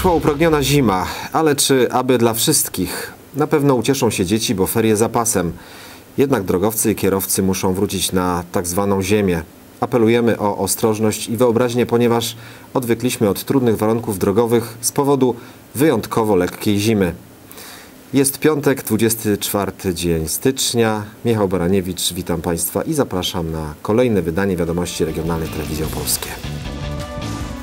Nadeszła upragniona zima, ale czy aby dla wszystkich? Na pewno ucieszą się dzieci, bo ferie zapasem. Jednak drogowcy i kierowcy muszą wrócić na tak zwaną ziemię. Apelujemy o ostrożność i wyobraźnię, ponieważ odwykliśmy od trudnych warunków drogowych z powodu wyjątkowo lekkiej zimy. Jest piątek, 24 dzień stycznia. Michał Baraniewicz, witam Państwa i zapraszam na kolejne wydanie wiadomości regionalnej Telewizji Opolskie.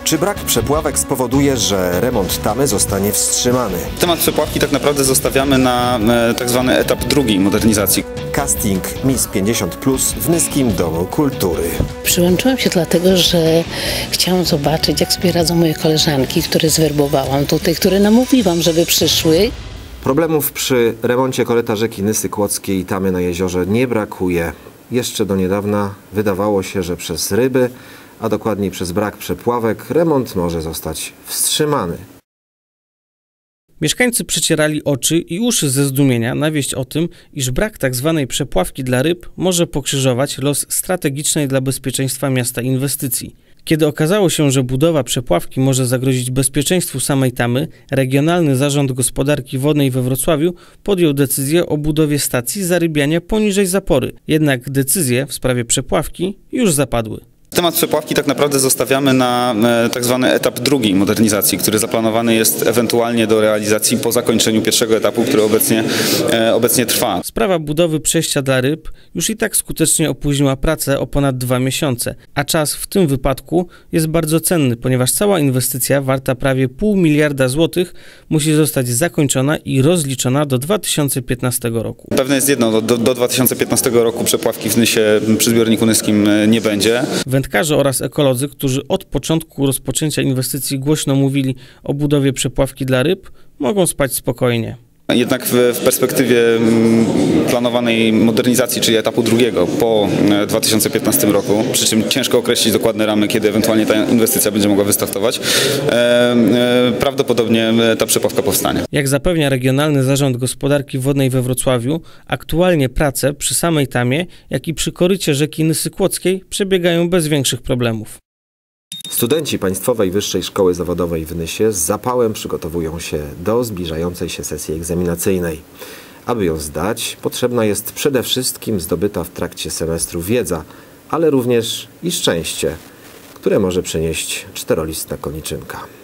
Czy brak przepławek spowoduje, że remont tamy zostanie wstrzymany? Temat przepławki tak naprawdę zostawiamy na e, tak zwany etap drugiej modernizacji. Casting Miss 50 Plus w Nyskim Domu Kultury. Przyłączyłam się dlatego, że chciałam zobaczyć, jak sobie radzą moje koleżanki, które zwerbowałam tutaj, które namówiłam, żeby przyszły. Problemów przy remoncie koryta rzeki Nysy Kłodzkiej i tamy na jeziorze nie brakuje. Jeszcze do niedawna wydawało się, że przez ryby, a dokładniej przez brak przepławek, remont może zostać wstrzymany. Mieszkańcy przecierali oczy i uszy ze zdumienia na wieść o tym, iż brak. Tak przepławki dla ryb może pokrzyżować los strategicznej dla bezpieczeństwa miasta inwestycji. Kiedy okazało się, że budowa przepławki może zagrozić bezpieczeństwu samej tamy, Regionalny Zarząd Gospodarki Wodnej we Wrocławiu podjął decyzję o budowie stacji zarybiania poniżej zapory. Jednak decyzje w sprawie przepławki już zapadły. Temat przepławki tak naprawdę zostawiamy na e, tak zwany etap drugiej modernizacji, który zaplanowany jest ewentualnie do realizacji po zakończeniu pierwszego etapu, który obecnie, e, obecnie trwa. Sprawa budowy przejścia dla ryb już i tak skutecznie opóźniła pracę o ponad dwa miesiące, a czas w tym wypadku jest bardzo cenny, ponieważ cała inwestycja warta prawie pół miliarda złotych musi zostać zakończona i rozliczona do 2015 roku. Pewne jest jedno, do, do 2015 roku przepławki w Nysie przy zbiorniku nyskim e, nie będzie. Wędkarze oraz ekolodzy, którzy od początku rozpoczęcia inwestycji głośno mówili o budowie przepławki dla ryb, mogą spać spokojnie. Jednak w, perspektywie mm, planowanej modernizacji, czyli etapu drugiego po 2015 e, roku, przy czym ciężko określić dokładne ramy, kiedy ewentualnie ta inwestycja będzie mogła wystartować, e, e, prawdopodobnie ta przepławka powstanie. Jak zapewnia Regionalny Zarząd Gospodarki Wodnej we Wrocławiu, aktualnie prace przy samej tamie, jak i przy korycie rzeki Nysy Kłodzkiej przebiegają bez większych problemów. Studenci Państwowej Wyższej Szkoły Zawodowej w Nysie z zapałem przygotowują się do zbliżającej się sesji egzaminacyjnej. Aby ją zdać, potrzebna jest przede wszystkim zdobyta w trakcie semestru wiedza, ale również i szczęście, które może przynieść czterolistna koniczynka.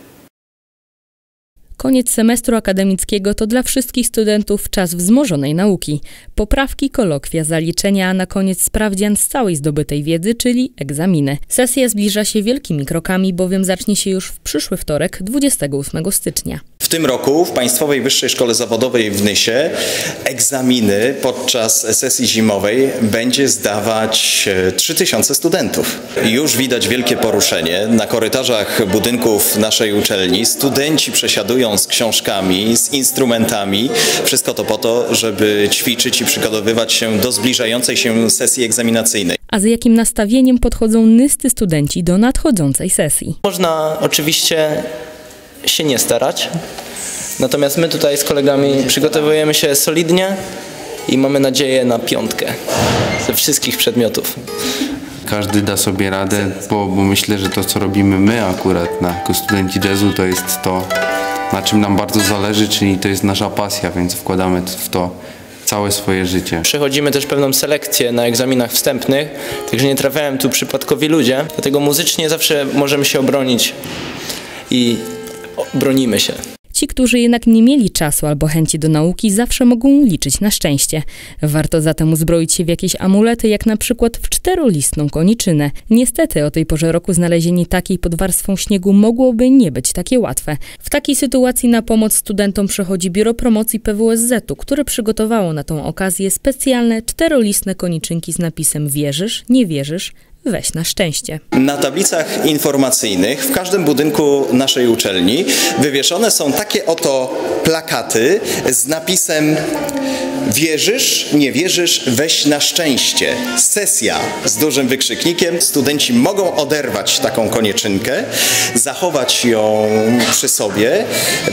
Koniec semestru akademickiego to dla wszystkich studentów czas wzmożonej nauki. Poprawki, kolokwia, zaliczenia, a na koniec sprawdzian z całej zdobytej wiedzy, czyli egzaminy. Sesja zbliża się wielkimi krokami, bowiem zacznie się już w przyszły wtorek, 28 stycznia. W tym roku w Państwowej Wyższej Szkole Zawodowej w Nysie egzaminy podczas sesji zimowej będzie zdawać 3000 studentów. Już widać wielkie poruszenie. Na korytarzach budynków naszej uczelni studenci przesiadują z książkami, z instrumentami. Wszystko to po to, żeby ćwiczyć i przygotowywać się do zbliżającej się sesji egzaminacyjnej. A z jakim nastawieniem podchodzą nysty studenci do nadchodzącej sesji? Można oczywiście się nie starać. Natomiast my tutaj z kolegami przygotowujemy się solidnie i mamy nadzieję na piątkę ze wszystkich przedmiotów. Każdy da sobie radę, bo, bo myślę, że to co robimy my akurat na, jako studenci jazzu to jest to, na czym nam bardzo zależy, czyli to jest nasza pasja, więc wkładamy w to całe swoje życie. Przechodzimy też pewną selekcję na egzaminach wstępnych, także nie trafiają tu przypadkowi ludzie, dlatego muzycznie zawsze możemy się obronić i bronimy się. Ci, którzy jednak nie mieli czasu albo chęci do nauki, zawsze mogą liczyć na szczęście. Warto zatem uzbroić się w jakieś amulety, jak na przykład w czterolistną koniczynę. Niestety o tej porze roku znalezienie takiej pod warstwą śniegu mogłoby nie być takie łatwe. W takiej sytuacji na pomoc studentom przychodzi Biuro Promocji PWSZ-u, które przygotowało na tą okazję specjalne czterolistne koniczynki z napisem wierzysz, nie wierzysz, weź na szczęście. Na tablicach informacyjnych w każdym budynku naszej uczelni wywieszone są takie oto plakaty z napisem Wierzysz, nie wierzysz, weź na szczęście. Sesja z dużym wykrzyknikiem. Studenci mogą oderwać taką konieczynkę, zachować ją przy sobie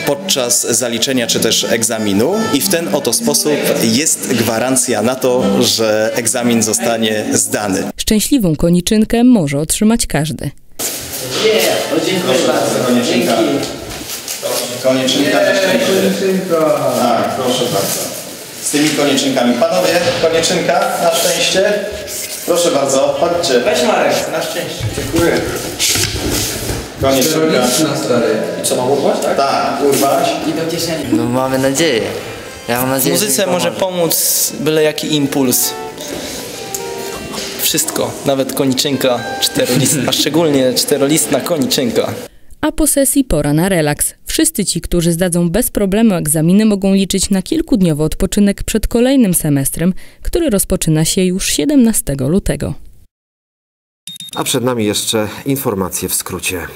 podczas zaliczenia czy też egzaminu i w ten oto sposób jest gwarancja na to, że egzamin zostanie zdany. Szczęśliwą koniczynkę może otrzymać każdy. Nie, dziękuję bardzo. Dzięki. Konieczynka na szczęście. Tak, proszę bardzo. Z tymi koniecznkami. Panowie, konieczynka na szczęście. Proszę bardzo, chodźcie. Weź Marek, na szczęście. Konieczynka. I co, mam urwać, tak? Tak, urwać. No mamy nadzieję. Ja mam nadzieję, muzyce może pomóc byle jaki impuls. Wszystko, nawet koniczynka czterolistna, a szczególnie czterolistna koniczynka. A po sesji pora na relaks. Wszyscy ci, którzy zdadzą bez problemu egzaminy, mogą liczyć na kilkudniowy odpoczynek przed kolejnym semestrem, który rozpoczyna się już 17 lutego. A przed nami jeszcze informacje w skrócie.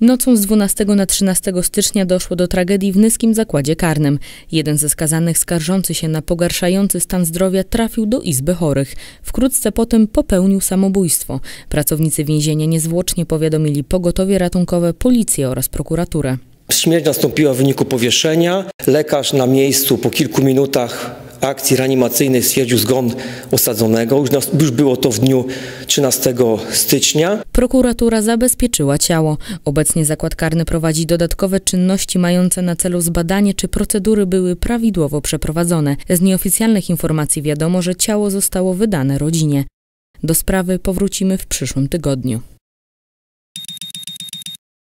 Nocą z 12 na 13 stycznia doszło do tragedii w Nyskim Zakładzie Karnym. Jeden ze skazanych skarżący się na pogarszający stan zdrowia trafił do izby chorych. Wkrótce potem popełnił samobójstwo. Pracownicy więzienia niezwłocznie powiadomili pogotowie ratunkowe, policję oraz prokuraturę. Śmierć nastąpiła w wyniku powieszenia. Lekarz na miejscu po kilku minutach akcji reanimacyjnej stwierdził zgon osadzonego. Już, już było to w dniu 13 stycznia. Prokuratura zabezpieczyła ciało. Obecnie zakład karny prowadzi dodatkowe czynności mające na celu zbadanie, czy procedury były prawidłowo przeprowadzone. Z nieoficjalnych informacji wiadomo, że ciało zostało wydane rodzinie. Do sprawy powrócimy w przyszłym tygodniu.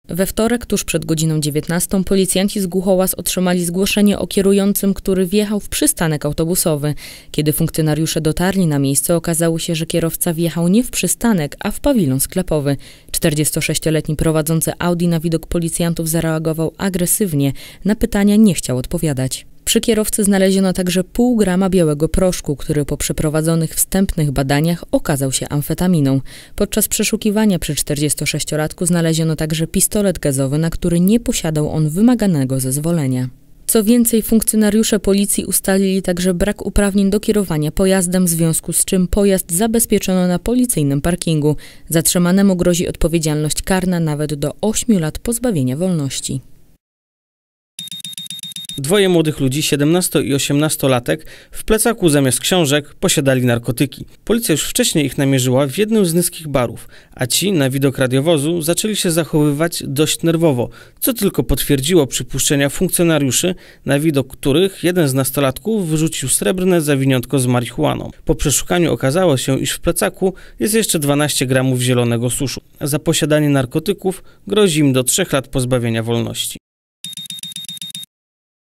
We wtorek, tuż przed godziną 19, policjanci z Głuchołaz otrzymali zgłoszenie o kierującym, który wjechał w przystanek autobusowy. Kiedy funkcjonariusze dotarli na miejsce, okazało się, że kierowca wjechał nie w przystanek, a w pawilon sklepowy. 46-letni prowadzący Audi na widok policjantów zareagował agresywnie. Na pytania nie chciał odpowiadać. Przy kierowcy znaleziono także pół grama białego proszku, który po przeprowadzonych wstępnych badaniach okazał się amfetaminą. Podczas przeszukiwania przy 46-latku znaleziono także pistolet gazowy, na który nie posiadał on wymaganego zezwolenia. Co więcej, funkcjonariusze policji ustalili także brak uprawnień do kierowania pojazdem, w związku z czym pojazd zabezpieczono na policyjnym parkingu. Zatrzymanemu grozi odpowiedzialność karna nawet do 8 lat pozbawienia wolności. Dwoje młodych ludzi, 17 i 18-latek, w plecaku zamiast książek posiadali narkotyki. Policja już wcześniej ich namierzyła w jednym z nyskich barów, a ci na widok radiowozu zaczęli się zachowywać dość nerwowo, co tylko potwierdziło przypuszczenia funkcjonariuszy, na widok których jeden z nastolatków wyrzucił srebrne zawiniątko z marihuaną. Po przeszukaniu okazało się, iż w plecaku jest jeszcze 12 gramów zielonego suszu. Za posiadanie narkotyków grozi im do 3 lat pozbawienia wolności.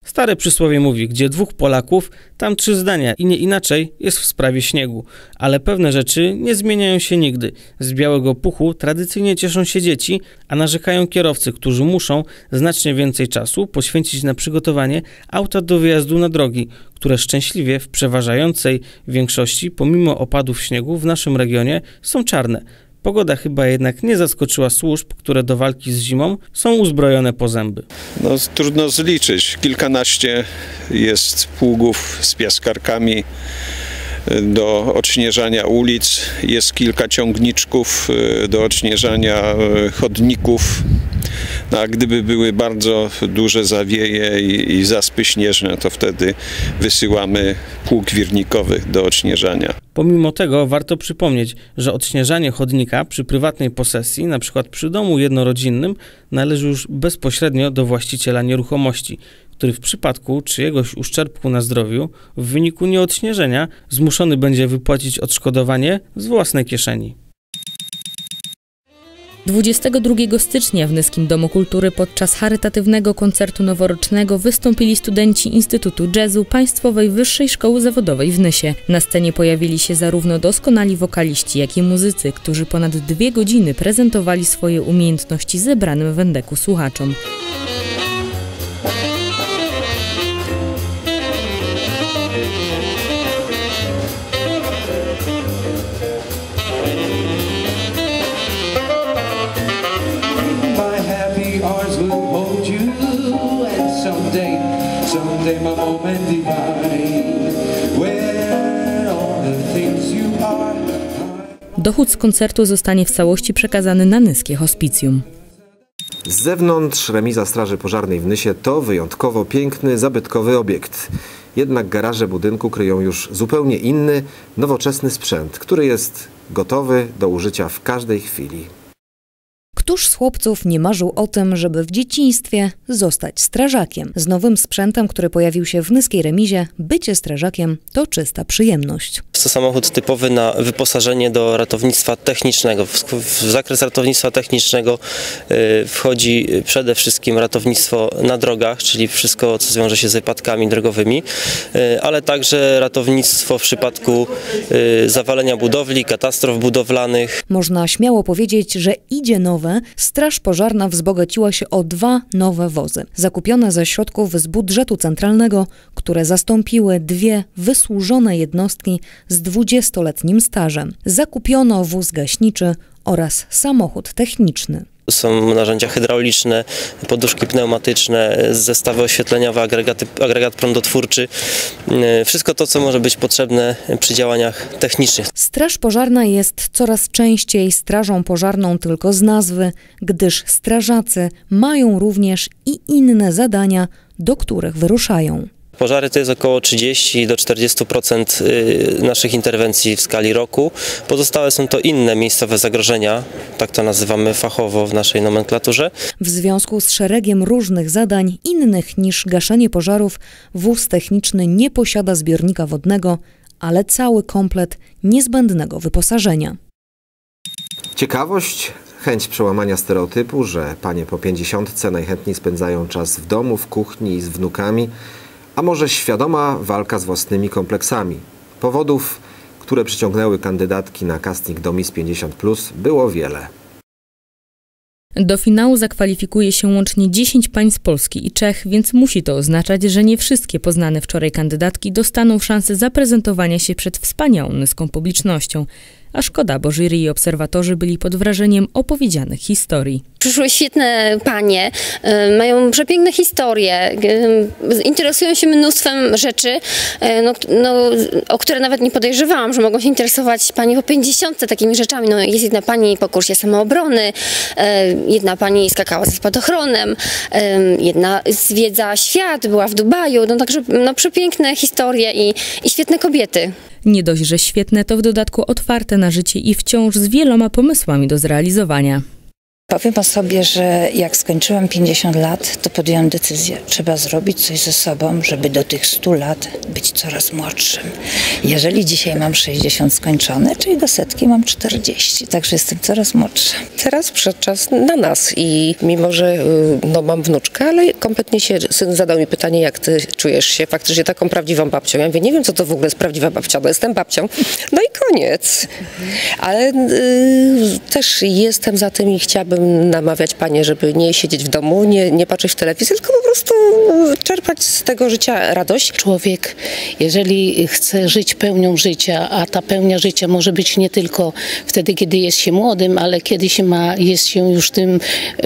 Stare przysłowie mówi, gdzie dwóch Polaków, tam trzy zdania i nie inaczej jest w sprawie śniegu. Ale pewne rzeczy nie zmieniają się nigdy. Z białego puchu tradycyjnie cieszą się dzieci, a narzekają kierowcy, którzy muszą znacznie więcej czasu poświęcić na przygotowanie auta do wyjazdu na drogi, które szczęśliwie w przeważającej większości, pomimo opadów śniegu w naszym regionie, są czarne. Pogoda chyba jednak nie zaskoczyła służb, które do walki z zimą są uzbrojone po zęby. No, trudno zliczyć. Kilkanaście jest pługów z piaskarkami do odśnieżania ulic, jest kilka ciągniczków e, do odśnieżania e, chodników. No, a gdyby były bardzo duże zawieje i, i zaspy śnieżne, to wtedy wysyłamy pług wirnikowych do odśnieżania. Pomimo tego warto przypomnieć, że odśnieżanie chodnika przy prywatnej posesji, np. przy domu jednorodzinnym, należy już bezpośrednio do właściciela nieruchomości, który w przypadku czyjegoś uszczerbku na zdrowiu w wyniku nieodśnieżenia zmuszony będzie wypłacić odszkodowanie z własnej kieszeni. 22 stycznia w Nyskim Domu Kultury podczas charytatywnego koncertu noworocznego wystąpili studenci Instytutu Jazzu Państwowej Wyższej Szkoły Zawodowej w Nysie. Na scenie pojawili się zarówno doskonali wokaliści, jak i muzycy, którzy ponad dwie godziny prezentowali swoje umiejętności zebranym w Wendeku słuchaczom. Moment divine, where all the things you are. Dochód z koncertu zostanie w całości przekazany na Nyskie Hospicjum. Z zewnątrz remiza Straży Pożarnej w Nysie to wyjątkowo piękny, zabytkowy obiekt. Jednak garaże budynku kryją już zupełnie inny, nowoczesny sprzęt, który jest gotowy do użycia w każdej chwili. Któż z chłopców nie marzył o tym, żeby w dzieciństwie zostać strażakiem? Z nowym sprzętem, który pojawił się w Nyskiej Remizie, bycie strażakiem to czysta przyjemność. Jest to samochód typowy na wyposażenie do ratownictwa technicznego. W, w zakres ratownictwa technicznego y, wchodzi przede wszystkim ratownictwo na drogach, czyli wszystko, co zwiąże się z wypadkami drogowymi, y, ale także ratownictwo w przypadku y, zawalenia budowli, katastrof budowlanych. Można śmiało powiedzieć, że idzie nowe. Straż Pożarna wzbogaciła się o dwa nowe wozy, zakupione ze środków z budżetu centralnego, które zastąpiły dwie wysłużone jednostki z 20-letnim stażem. Zakupiono wóz gaśniczy oraz samochód techniczny. Są narzędzia hydrauliczne, poduszki pneumatyczne, zestawy oświetleniowe, agregaty, agregat prądotwórczy. Y, Wszystko to, co może być potrzebne przy działaniach technicznych. Straż Pożarna jest coraz częściej strażą pożarną tylko z nazwy, gdyż strażacy mają również i inne zadania, do których wyruszają. Pożary to jest około 30 do 40% y, naszych interwencji w skali roku. Pozostałe są to inne miejscowe zagrożenia, tak to nazywamy fachowo w naszej nomenklaturze. W związku z szeregiem różnych zadań innych niż gaszenie pożarów, wóz techniczny nie posiada zbiornika wodnego, ale cały komplet niezbędnego wyposażenia. Ciekawość, chęć przełamania stereotypu, że panie po pięćdziesiątce najchętniej spędzają czas w domu, w kuchni i z wnukami, a może świadoma walka z własnymi kompleksami. Powodów, które przyciągnęły kandydatki na casting do Miss 50+, było wiele. Do finału zakwalifikuje się łącznie 10 pań z Polski i Czech, więc musi to oznaczać, że nie wszystkie poznane wczoraj kandydatki dostaną szansę zaprezentowania się przed wspaniałą publicznością. A szkoda, bo jury i obserwatorzy byli pod wrażeniem opowiedzianych historii. Przyszły świetne panie, y, mają przepiękne historie, y, interesują się mnóstwem rzeczy, y, no, no, o które nawet nie podejrzewałam, że mogą się interesować pani po 50 takimi rzeczami. No, jest jedna pani po kursie samoobrony, jedna pani skakała ze spadochronem, jedna zwiedza świat, była w Dubaju, no także no, przepiękne historie i, i świetne kobiety. Nie dość, że świetne, to w dodatku otwarte na życie i wciąż z wieloma pomysłami do zrealizowania. Powiem o sobie, że jak skończyłam 50 lat, to podjęłam decyzję. Trzeba zrobić coś ze sobą, żeby do tych 100 lat być coraz młodszym. Jeżeli dzisiaj mam 60 skończone, czyli do setki mam 40, także jestem coraz młodsza. Teraz przyszedł czas na nas i mimo, że y, no, mam wnuczkę, ale kompletnie się syn zadał mi pytanie, jak ty czujesz się faktycznie taką prawdziwą babcią. Ja mówię, nie wiem, co to w ogóle jest prawdziwa babcia, no jestem babcią. No i koniec. Ale y, też jestem za tym i chciałabym namawiać panie, żeby nie siedzieć w domu, nie, nie patrzeć w telewizję, tylko prostu czerpać z tego życia radość. Człowiek, jeżeli chce żyć pełnią życia, a ta pełnia życia może być nie tylko wtedy, kiedy jest się młodym, ale kiedy się ma, jest się już tym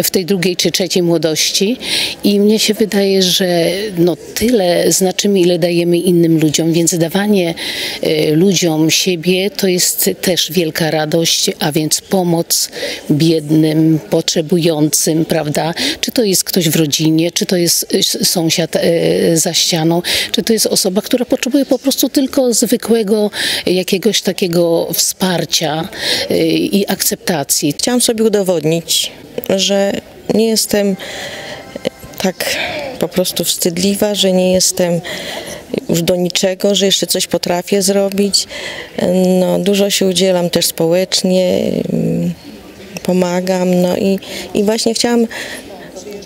w tej drugiej czy trzeciej młodości. I mnie się wydaje, że no tyle znaczymy, ile dajemy innym ludziom, więc dawanie e, ludziom siebie to jest też wielka radość, a więc pomoc biednym, potrzebującym, prawda? Czy to jest ktoś w rodzinie, czy to jest sąsiad e, za ścianą, czy to jest osoba, która potrzebuje po prostu tylko zwykłego jakiegoś takiego wsparcia e, i akceptacji. Chciałam sobie udowodnić, że nie jestem tak po prostu wstydliwa, że nie jestem już do niczego, że jeszcze coś potrafię zrobić. No, dużo się udzielam też społecznie, mm, pomagam, no i, i właśnie chciałam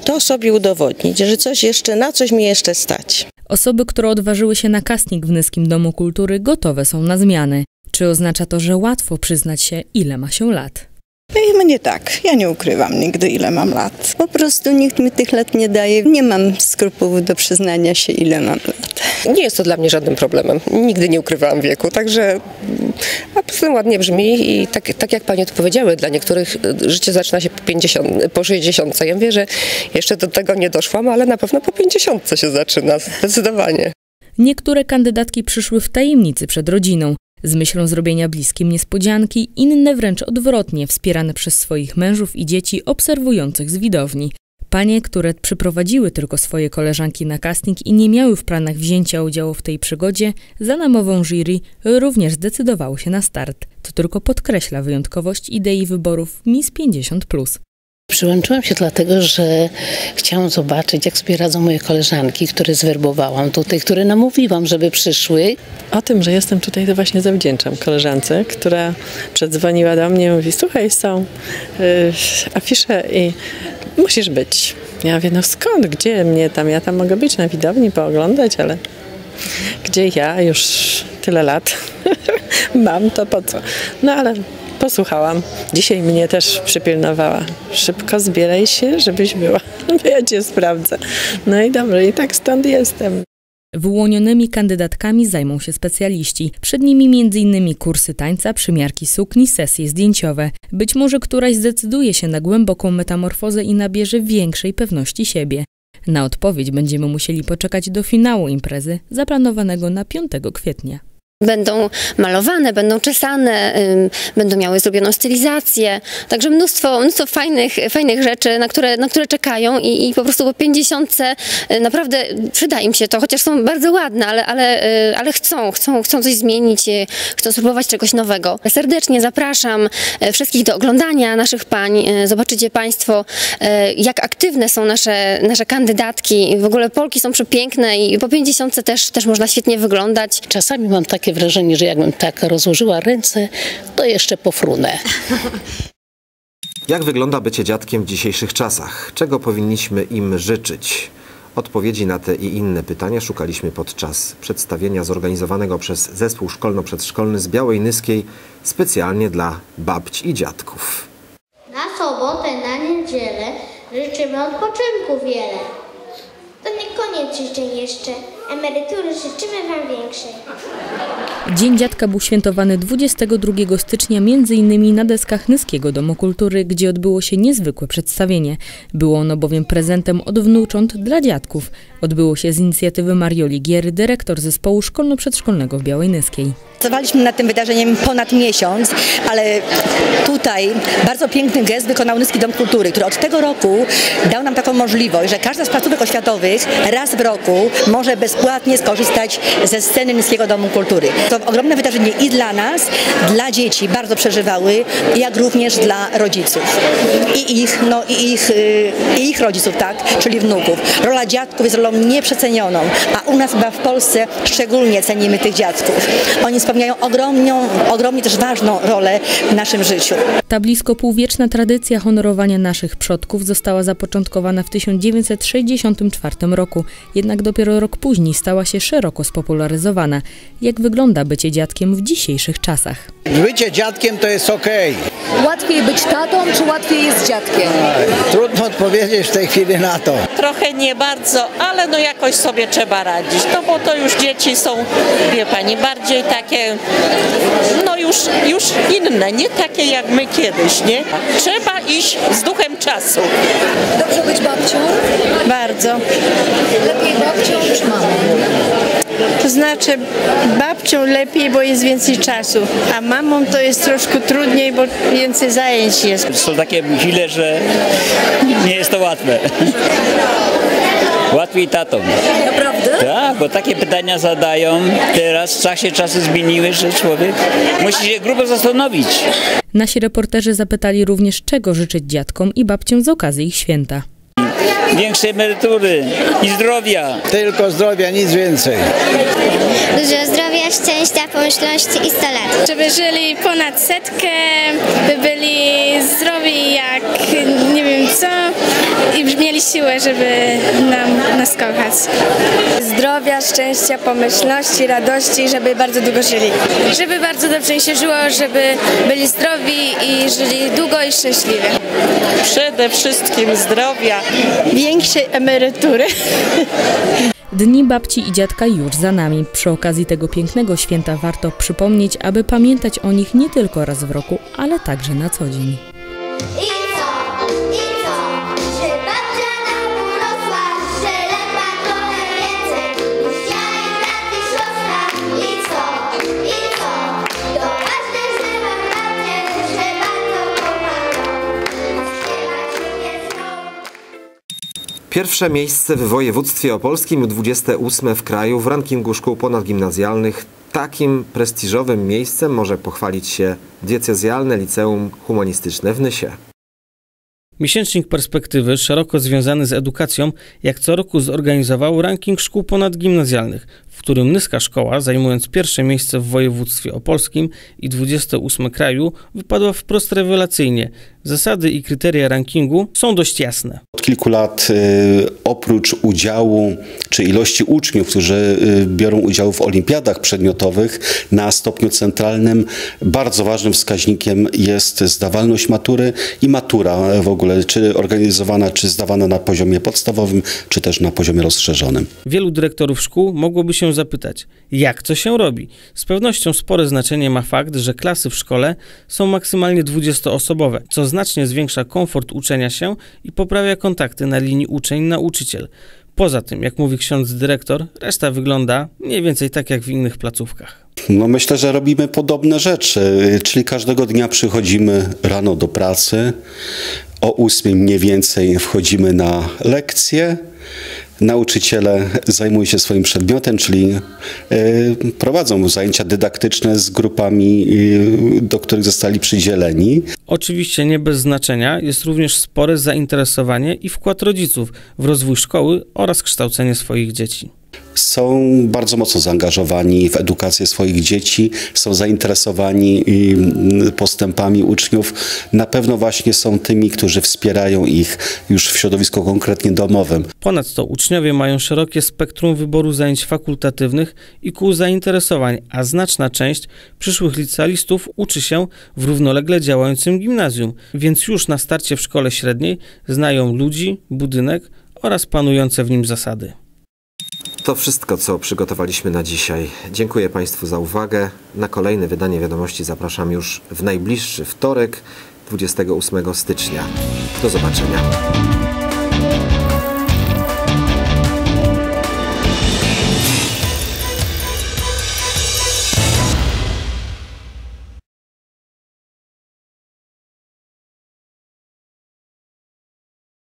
to sobie udowodnić, że coś jeszcze, na coś mi jeszcze stać. Osoby, które odważyły się na casting w Nyskim Domu Kultury, gotowe są na zmiany. Czy oznacza to, że łatwo przyznać się, ile ma się lat? I mnie tak, ja nie ukrywam nigdy ile mam lat. Po prostu nikt mi tych lat nie daje. Nie mam skrupułów do przyznania się ile mam lat. Nie jest to dla mnie żadnym problemem. Nigdy nie ukrywałam wieku, także a poza tym ładnie brzmi i tak, tak jak panie tu powiedziały, dla niektórych życie zaczyna się po 50, po 60. Ja wiem, że jeszcze do tego nie doszłam, ale na pewno po 50 się zaczyna, zdecydowanie. Niektóre kandydatki przyszły w tajemnicy przed rodziną, z myślą zrobienia bliskim niespodzianki, inne wręcz odwrotnie, wspierane przez swoich mężów i dzieci obserwujących z widowni. Panie, które przyprowadziły tylko swoje koleżanki na casting i nie miały w planach wzięcia udziału w tej przygodzie, za namową jury również zdecydowały się na start. To tylko podkreśla wyjątkowość idei wyborów Miss 50+. Przyłączyłam się dlatego, że chciałam zobaczyć, jak sobie radzą moje koleżanki, które zwerbowałam tutaj, które namówiłam, żeby przyszły. O tym, że jestem tutaj, to właśnie zawdzięczam koleżance, która przedzwoniła do mnie i mówi, słuchaj, są y, afisze i musisz być. Ja mówię, no skąd, gdzie mnie tam, ja tam mogę być na widowni, pooglądać, ale gdzie ja już tyle lat mam, to po co? No ale posłuchałam. Dzisiaj mnie też przypilnowała. Szybko zbieraj się, żebyś była. Ja cię sprawdzę. No i dobrze, i tak stąd jestem. Wyłonionymi kandydatkami zajmą się specjaliści. Przed nimi m.in. kursy tańca, przymiarki sukni, sesje zdjęciowe. Być może któraś zdecyduje się na głęboką metamorfozę i nabierze większej pewności siebie. Na odpowiedź będziemy musieli poczekać do finału imprezy, zaplanowanego na 5 kwietnia. Będą malowane, będą czesane, będą miały zrobioną stylizację. Także mnóstwo, mnóstwo fajnych, fajnych rzeczy, na które, na które czekają i, i po prostu po pięćdziesiątce y, naprawdę przyda im się to, chociaż są bardzo ładne, ale, ale, y, ale chcą, chcą, chcą coś zmienić, chcą spróbować czegoś nowego. Serdecznie zapraszam y, wszystkich do oglądania naszych pań. Zobaczycie Państwo, jak aktywne są nasze, nasze kandydatki. W ogóle Polki są przepiękne i po pięćdziesiątce też, też można świetnie wyglądać. Czasami mam takie wrażenie, że jakbym tak rozłożyła ręce, to jeszcze pofrunę. Jak wygląda bycie dziadkiem w dzisiejszych czasach? Czego powinniśmy im życzyć? Odpowiedzi na te i inne pytania szukaliśmy podczas przedstawienia zorganizowanego przez Zespół Szkolno-Przedszkolny z Białej Nyskiej specjalnie dla babć i dziadków. Na sobotę, na niedzielę życzymy odpoczynku wiele. To nie koniec życzeń jeszcze. Emerytury życzymy Wam większej. Dzień Dziadka był świętowany 22 stycznia m.in. na deskach Nyskiego Domu Kultury, gdzie odbyło się niezwykłe przedstawienie. Było ono bowiem prezentem od wnucząt dla dziadków. Odbyło się z inicjatywy Marioli Giery, dyrektor zespołu szkolno-przedszkolnego w Białej Nyskiej. Pracowaliśmy nad tym wydarzeniem ponad miesiąc, ale tutaj bardzo piękny gest wykonał Nyski Dom Kultury, który od tego roku dał nam taką możliwość, że każda z placówek oświatowych raz w roku może bezpłatnie skorzystać ze sceny Nyskiego Domu Kultury. To ogromne wydarzenie i dla nas, dla dzieci bardzo przeżywały, jak również dla rodziców. I ich, no, i ich, y, i ich rodziców, tak, czyli wnuków. Rola dziadków jest rolą nieprzecenioną, a u nas chyba w Polsce szczególnie cenimy tych dziadków. Oni spełniają ogromną, ogromnie też ważną rolę w naszym życiu. Ta blisko półwieczna tradycja honorowania naszych przodków została zapoczątkowana w 1964 roku, jednak dopiero rok później stała się szeroko spopularyzowana. Jak wygląda bycie dziadkiem w dzisiejszych czasach? Bycie dziadkiem to jest okej. Łatwiej być tatą, czy łatwiej jest dziadkiem? Trudno odpowiedzieć w tej chwili na to. Trochę nie bardzo, ale no jakoś sobie trzeba radzić. No bo to już dzieci są, wie pani, bardziej takie, no już, już inne, nie takie jak my kiedyś, nie? Trzeba iść z duchem czasu. Dobrze być babcią? Bardzo. Lepiej babcią czy mamą? To znaczy babcią lepiej, bo jest więcej czasu, a mamą to jest troszkę trudniej, bo więcej zajęć jest. Są takie chwile, że nie jest to łatwe. Łatwiej tatą. Naprawdę? Tak, bo takie pytania zadają. Teraz tak się czasy zmieniły, że człowiek musi się grubo zastanowić. Nasi reporterzy zapytali również, czego życzyć dziadkom i babciom z okazji ich święta. Większej emerytury i zdrowia. Tylko zdrowia, nic więcej. Dużo zdrowia, szczęścia, pomyślności i 100 lat. Żeby żyli ponad setkę, by byli zdrowi jak nie wiem co i mieli siłę, żeby nam nas kochać. Zdrowia, szczęścia, pomyślności, radości, żeby bardzo długo żyli. Żeby bardzo dobrze im się żyło, żeby byli zdrowi i żyli długo i szczęśliwie. Przede wszystkim zdrowia. Większej emerytury. Dni babci i dziadka już za nami. Przy okazji tego pięknego święta warto przypomnieć, aby pamiętać o nich nie tylko raz w roku, ale także na co dzień. Pierwsze miejsce w województwie opolskim, 28 w kraju w rankingu szkół ponadgimnazjalnych. Takim prestiżowym miejscem może pochwalić się diecezjalne liceum humanistyczne w Nysie. Miesięcznik Perspektywy, szeroko związany z edukacją, jak co roku zorganizował ranking szkół ponadgimnazjalnych, w którym Nyska Szkoła, zajmując pierwsze miejsce w województwie opolskim i 28 kraju, wypadła wprost rewelacyjnie. Zasady i kryteria rankingu są dość jasne. Od kilku lat y, oprócz udziału czy ilości uczniów, którzy y, biorą udział w olimpiadach przedmiotowych na stopniu centralnym, bardzo ważnym wskaźnikiem jest zdawalność matury i matura w ogóle, czy organizowana, czy zdawana na poziomie podstawowym, czy też na poziomie rozszerzonym. Wielu dyrektorów szkół mogłoby się zapytać, jak to się robi? Z pewnością spore znaczenie ma fakt, że klasy w szkole są maksymalnie 20-osobowe, co znacznie zwiększa komfort uczenia się i poprawia kontakty na linii uczeń-nauczyciel. Poza tym, jak mówi ksiądz dyrektor, reszta wygląda mniej więcej tak jak w innych placówkach. No myślę, że robimy podobne rzeczy, czyli każdego dnia przychodzimy rano do pracy, o ósmej mniej więcej wchodzimy na lekcje, Nauczyciele zajmują się swoim przedmiotem, czyli y, prowadzą zajęcia dydaktyczne z grupami, y, do których zostali przydzieleni. Oczywiście nie bez znaczenia jest również spore zainteresowanie i wkład rodziców w rozwój szkoły oraz kształcenie swoich dzieci są bardzo mocno zaangażowani w edukację swoich dzieci, są zainteresowani mm, postępami uczniów. Na pewno właśnie są tymi, którzy wspierają ich już w środowisku konkretnie domowym. Ponadto uczniowie mają szerokie spektrum wyboru zajęć fakultatywnych i kół zainteresowań, a znaczna część przyszłych licealistów uczy się w równolegle działającym gimnazjum, więc już na starcie w szkole średniej znają ludzi, budynek oraz panujące w nim zasady. To wszystko, co przygotowaliśmy na dzisiaj. Dziękuję Państwu za uwagę. Na kolejne wydanie wiadomości zapraszam już w najbliższy wtorek, 28 stycznia. Do zobaczenia.